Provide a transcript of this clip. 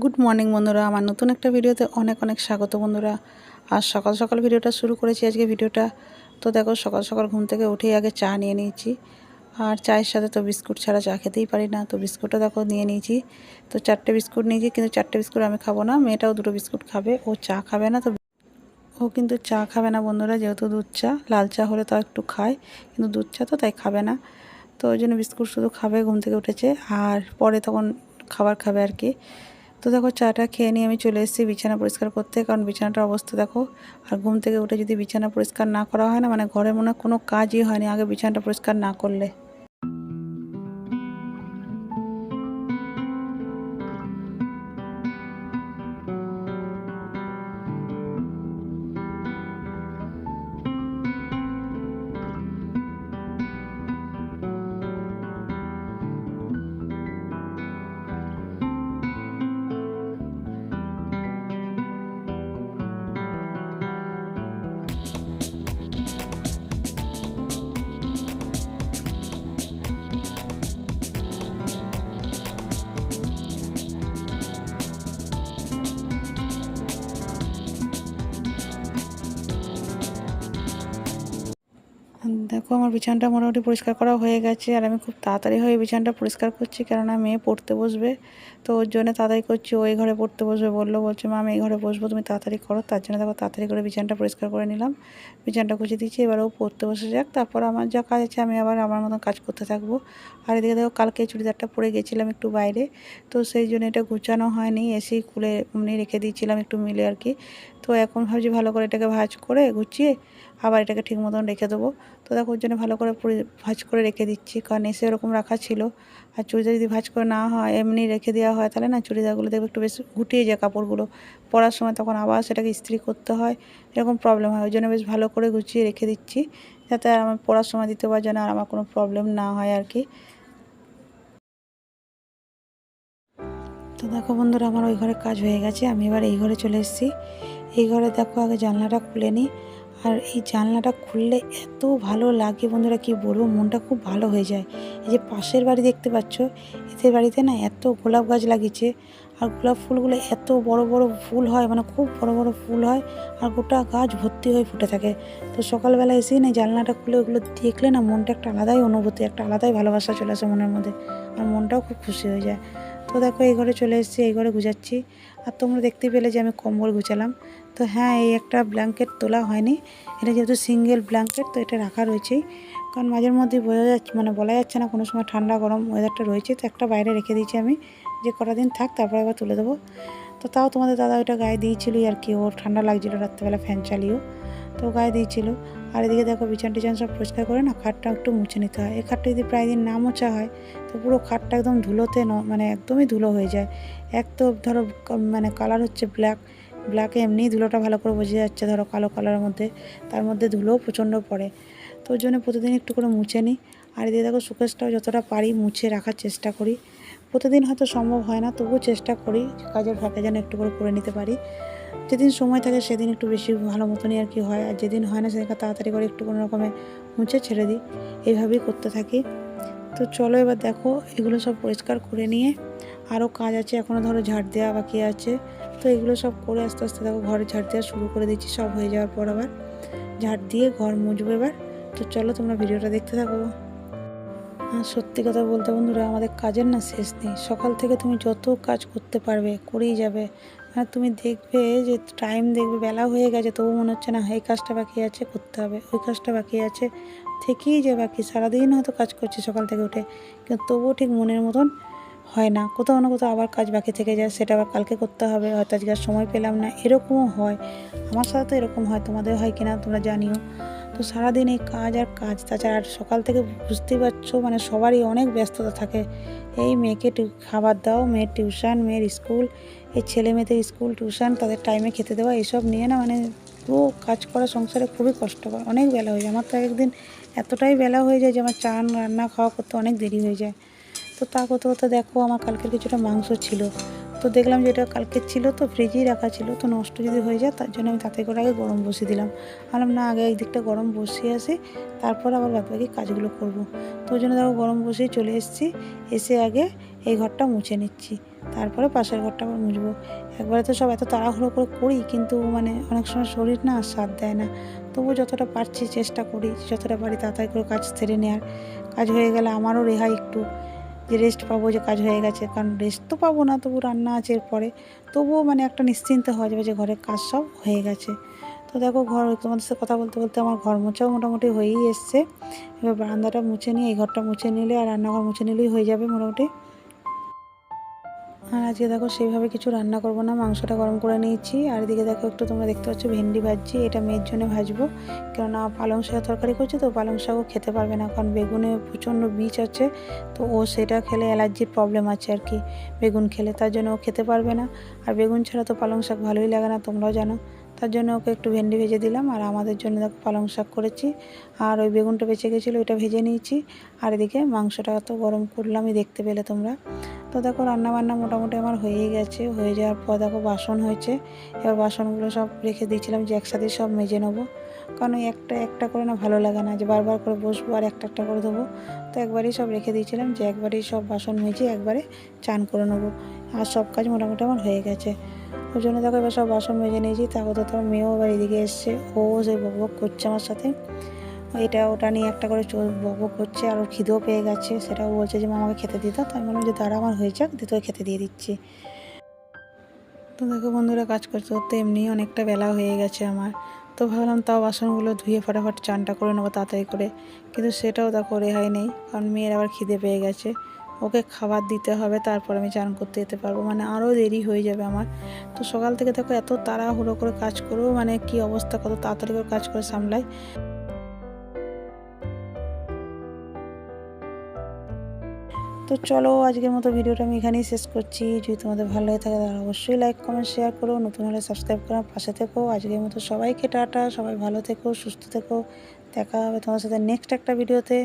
Good morning বন্ধুরা। আমার নতুন একটা ভিডিওতে অনেক অনেক স্বাগত, বন্ধুরা। আর সকাল সকাল ভিডিওটা শুরু করেছি আজকে ভিডিওটা। তো দেখো, সকাল সকাল ঘুম থেকে উঠেই আগে চা নিয়ে নিয়েছি। আর চায়ের সাথে তো বিস্কুট ছাড়া চা খেতেই পারি না। তো বিস্কুটও দেখো নিয়ে নিয়েছি। তো চারটে বিস্কুট নিয়েছি, কিন্তু চারটে বিস্কুট আমি খাব না। মেয়েটাও দুটো বিস্কুট খাবে, ও চা খাবে না। তো ও কিন্তু চা খাবে না, বন্ধুরা, যেহেতু দুধ চা। লাল চা হলে তাও একটু খায়, কিন্তু দুধ চা তো তাই খাবে না। তো ওই জন্য বিস্কুট শুধু খাবে, ঘুম থেকে উঠেছে। আর পরে তখন খাবার খাবে আর কি। তো দেখো চাটা খেয়ে নিয়ে আমি চলে এসেছি বিছানা পরিষ্কার করতে। কারণ বিছানাটার অবস্থা দেখো, আর ঘুম থেকে উঠে যদি বিছানা পরিষ্কার না করা হয় না মানে ঘরে মনে কোনো কাজই হয়নি, আগে বিছানাটা পরিষ্কার না করলে। দেখো আমার বিছানাটা মোটামুটি পরিষ্কার করা হয়ে গেছে, আর আমি খুব তাড়াতাড়ি হয়ে বিছানাটা পরিষ্কার করছি কেননা মেয়ে পড়তে বসবে। তো ওর জন্য তাড়াতাড়ি করছি ওই ঘরে পড়তে বসবে বলল, বলছে, মা, আমি এই ঘরে বসবো, তুমি তাড়াতাড়ি করো। তার জন্য দেখো তাড়াতাড়ি করে বিছানাটা পরিষ্কার করে নিলাম। বিছানাটা গুছিয়ে দিচ্ছি এবার ও পড়তে বসে যাক। তারপর আমার যা কাজ আছে, আমি আবার আমার মতন কাজ করতে থাকব। আর এদিকে দেখো কালকে চুড়িদারটা পরে গেছিলাম একটু বাইরে, তো সেই জন্য এটা গুছানো হয়নি এসেই খুলে এমনি রেখে দিয়েছিলাম একটু মিলে আর কি। তো এখন ভাবছি ভালো করে এটাকে ভাজ করে গুছিয়ে আবার এটাকে ঠিক মতন রেখে দেবো। তো দেখো ওর জন্য ভালো করে ভাজ করে রেখে দিচ্ছি। কারণ এসে ওরকম রাখা ছিল। আর চুড়িদার যদি ভাজ করে না হয়, এমনি রেখে দেওয়া হয়, তাহলে না চুড়িদারগুলো দেখবে একটু বেশ গুটিয়ে যায় কাপড়গুলো। পরার সময় তখন আবার সেটাকে ইস্ত্রি করতে হয়। এরকম প্রবলেম হয়। ওই জন্য বেশ ভালো করে গুছিয়ে রেখে দিচ্ছি। যাতে আর আমার পড়ার সময় দিতে পার যেন আর আমার কোনো প্রবলেম না হয় আর কি। তো দেখো বন্ধুরা, আমার ওই ঘরে কাজ হয়ে গেছে। আমি এবার এই ঘরে চলে এসেছি। এই ঘরে দেখো আগে জানলাটা খুলে নিই। আর এই জানলাটা খুললে এত ভালো লাগে বন্ধুরা, কি বলব, মনটা খুব ভালো হয়ে যায়। এই যে পাশের বাড়ি দেখতে পাচ্ছ, এদের বাড়িতে না এত গোলাপ গাছ লাগিয়েছে, আর গোলাপ ফুলগুলো এত বড় বড় ফুল হয় মানে খুব বড় বড় ফুল হয়, আর গোটা গাছ ভর্তি হয়ে ফুটে থাকে। তো সকালবেলা এসেই না জানলাটা খুলে ওগুলো দেখলে না মনটা একটা আলাদাই অনুভূতি, একটা আলাদাই ভালোবাসা চলে আসে মনের মধ্যে, আর মনটাও খুব খুশি হয়ে যায়। তো দেখো, এই ঘরে চলে এসেছি, এই ঘরে গুজাচ্ছি। আর তোমরা দেখতে পেলে যে আমি কম্বল গুছালাম। তো হ্যাঁ এই একটা ব্ল্যাঙ্কেট তোলা হয়নি। এটা যেহেতু সিঙ্গেল ব্ল্যাঙ্কেট তো এটা রাখা রয়েছেই। কারণ মাঝের মধ্যে বোঝা যাচ্ছে মানে বলা যাচ্ছে না, কোনো সময় ঠান্ডা, গরম ওয়েদারটা রয়েছে। তো একটা বাইরে রেখে দিয়েছি আমি। যে কটা দিন থাক, তারপর আবার তুলে দেবো। তো তাও তোমাদের দাদা ওইটা গায়ে দিয়েছিলই আর কি, ওর ঠান্ডা লাগছিল রাত্রেবেলা ফ্যান চালিয়েও। তো গায়ে দিয়েছিল। আর এদিকে দেখো বিছান টিছান সব পরিষ্কার করে না, খাটটা একটু মুছে নিতে হয়। এই খাটটা যদি প্রায় দিন না মোছা হয়, তো পুরো খাটটা একদম ধুলোতে ন মানে একদমই ধুলো হয়ে যায়। এক তো ধরো মানে কালার হচ্ছে ব্ল্যাক ব্ল্যাকে এমনিই ধুলোটা ভালো করে বোঝা যাচ্ছে ধরো কালো কালারের মধ্যে, তার মধ্যে ধুলোও প্রচণ্ড পড়ে। তো ওই জন্য প্রতিদিন একটু করে মুছে নিই। আর এদিকে দেখো সুকেশটাও যতটা পারি মুছে রাখার চেষ্টা করি। প্রতিদিন হয়তো সম্ভব হয় না, তবুও চেষ্টা করি, কাজের ফাঁকে যেন একটু করে করে নিতে পারি। যেদিন সময় থাকে সেদিন একটু বেশি ভালো মতনই আর কি হয়। আর যেদিন হয় না সেদিনকে তাড়াতাড়ি করে একটু কোনো রকমে মুছে ছেড়ে দিই। এইভাবেই করতে থাকি। তো চলো এবার দেখো, এগুলো সব পরিষ্কার করে নিয়ে আরও কাজ আছে। এখনও ধরো ঝাড় দেওয়া বাকি আছে। তো এগুলো সব করে আস্তে আস্তে দেখো ঘরে ঝাড় দেওয়া শুরু করে দিচ্ছি, সব হয়ে যাওয়ার পর আবার ঝাড় দিয়ে ঘর মুছবো এবার। তো চলো তোমরা ভিডিওটা দেখতে থাকো। আর সত্যি কথা বলতে বন্ধুরা, আমাদের কাজের না শেষ নেই। সকাল থেকে তুমি যত কাজ করতে পারবে, করেই যাবে। মানে তুমি দেখবে যে টাইম দেখবে, বেলা হয়ে গেছে, তবু মনে হচ্ছে না এই কাজটা বাকি আছে, করতে হবে। ওই কাজটা বাকি আছে, থেকেই যে বাকি, সারাদিন হয়তো কাজ করছে সকাল থেকে উঠে, কিন্তু তবুও ঠিক মনের মতন হয় না। কোথাও না কোথাও আবার কাজ বাকি থেকে যায়, সেটা আবার কালকে করতে হবে, হয়তো আজকে সময় পেলাম না, এরকমও হয়। আমার সাথে তো এরকম হয়, তোমাদের হয় কিনা তোমরা জানিও। তো সারাদিন এই কাজ আর কাজ, তাছাড়া আর সকাল থেকে বুঝতেই পারছ মানে সবারই অনেক ব্যস্ততা থাকে। এই মেয়েকে খাবার দাও, মেয়ের টিউশন, মেয়ের স্কুল, এই ছেলে মেয়েদের স্কুল, টিউশন, তাদের টাইমে খেতে দেওয়া এইসব নিয়ে না মানে পুরো কাজ করা সংসারে খুবই কষ্টকর, অনেক বেলা হয়ে যায়। আমার তো একদিন এতটাই বেলা হয়ে যায় যে আমার চান, রান্না, খাওয়া করতে অনেক দেরি হয়ে যায়। তো তা করতে করতে দেখো আমার কালকের কিছুটা মাংস ছিল। তো দেখলাম যে এটা কালকের ছিল তো ফ্রিজেই রাখা ছিল তো নষ্ট যদি হয়ে যায় তার জন্য আমি তাতে করে আগে গরম বসিয়ে দিলাম। ভাবলাম, না, আগে এই দিকটা গরম বসিয়ে আসি, তারপর আবার বাকি কাজগুলো করব। তো ওই জন্য দেখো গরম বসিয়ে চলে এসেছি, এসে আগে এই ঘরটা মুছে নিচ্ছি। তারপরে পাশের ঘরটা আবার মুছবো। একবারে তো সব এত তাড়াহুড়ো করে করি, কিন্তু মানে অনেক সময় শরীর না সাথ দেয় না। তবু যতটা পারছি চেষ্টা করি, যতটা পারি তাড়াতাড়ি করে কাজ সেরে নেওয়ার কাজ হয়ে গেলে আমারও রেহাই একটু। যে রেস্ট পাবো যে কাজ হয়ে গেছে, কারণ রেস্ট তো পাবো না, তবু রান্না আছে এরপরে। তবুও মানে একটা নিশ্চিন্ত হওয়া যাবে যে ঘরের কাজ সব হয়ে গেছে। তো দেখো ঘর, তোমাদের সাথে কথা বলতে বলতে আমার ঘর মোছাও মোটামুটি হয়েই এসছে। এবার বারান্দাটা মুছে নিয়ে, এই ঘরটা মুছে নিলে আর রান্নাঘর মুছে নিলেই হয়ে যাবে মোটামুটি। আর আজকে দেখো সেইভাবে কিছু রান্না করব না, মাংসটা গরম করে নিয়েছি। আর এদিকে দেখো একটু তোমরা দেখতে পাচ্ছ ভেন্ডি ভাজছি, এটা মেয়ের জন্য ভাজবো। কেননা পালং শাকের তরকারি করছি তো পালং শাকও খেতে পারবে না, কারণ বেগুনে প্রচণ্ড বীজ আছে, তো ও সেটা খেলে অ্যালার্জির প্রবলেম আছে আর কি, বেগুন খেলে, তার জন্য ও খেতে পারবে না। আর বেগুন ছাড়া তো পালং শাক ভালোই লাগে না, তোমরাও জানো। তার জন্য ওকে একটু ভেন্ডি ভেজে দিলাম, আর আমাদের জন্য দেখো পালং শাক করেছি। আর ওই বেগুনটা বেঁচে গেছিল, ওইটা ভেজে নিয়েছি। আর এদিকে মাংসটা তো গরম করলামই দেখতে পেলে তোমরা। তো দেখো রান্না বান্না মোটামুটি আমার হয়েই গেছে। হয়ে যাওয়ার পর দেখো বাসন হয়েছে। এবার বাসনগুলো সব রেখে দিয়েছিলাম যে একসাথে সব মেজে নেব। কারণ একটা একটা করে না ভালো লাগে না যে বারবার করে বসবো আর একটা একটা করে দেবো তো একবারেই সব রেখে দিয়েছিলাম যে একবারেই সব বাসন মেজে একবারে চান করে নেব। আর সব কাজ মোটামুটি আমার হয়ে গেছে। ওই জন্য দেখো এবার সব বাসন মেজে নিয়েছি। তারপর তো তোমার মেয়েও এবার এদিকে এসছে। ও সেই বক করছে আমার সাথে। এটা ওটা নিয়ে একটা করে চোখ বক বক করছে আর ওর খিদেও পেয়ে গেছে। সেটাও বলছে যে, মা, আমাকে খেতে দিত তাই মনে হয় যে, দাঁড়া আমার হয়ে যাক দিয়ে তোকে খেতে দিয়ে দিচ্ছি। তো দেখো বন্ধুরা, কাজ করতে করতে এমনি অনেকটা বেলা হয়ে গেছে আমার। তো ভাবলাম তাও বাসনগুলো ধুয়ে ফটাফট চানটা করে নেব তাড়াতাড়ি করে। কিন্তু সেটাও দেখো রেহাই নেই, কারণ মেয়ের আবার খিদে পেয়ে গেছে। ওকে খাবার দিতে হবে, তারপর আমি চান করতে যেতে পারব। মানে আরও দেরি হয়ে যাবে আমার। তো সকাল থেকে দেখো এত তাড়াহুড়ো করে কাজ করব মানে কি অবস্থা, কত তাড়াতাড়ি করে কাজ করে সামলাই। তো চলো আজকের মতো ভিডিওটা আমি এখানেই শেষ করছি। যদি তোমাদের ভালো লাগে থাকে তাহলে অবশ্যই লাইক কমেন্ট শেয়ার করো। নতুন হলে সাবস্ক্রাইব করো পাশে থেকো। আজকের মতো সবাইকে টাটা, সবাই ভালো থেকো, সুস্থ থেকো। দেখা হবে তোমার সাথে নেক্সট একটা ভিডিওতে।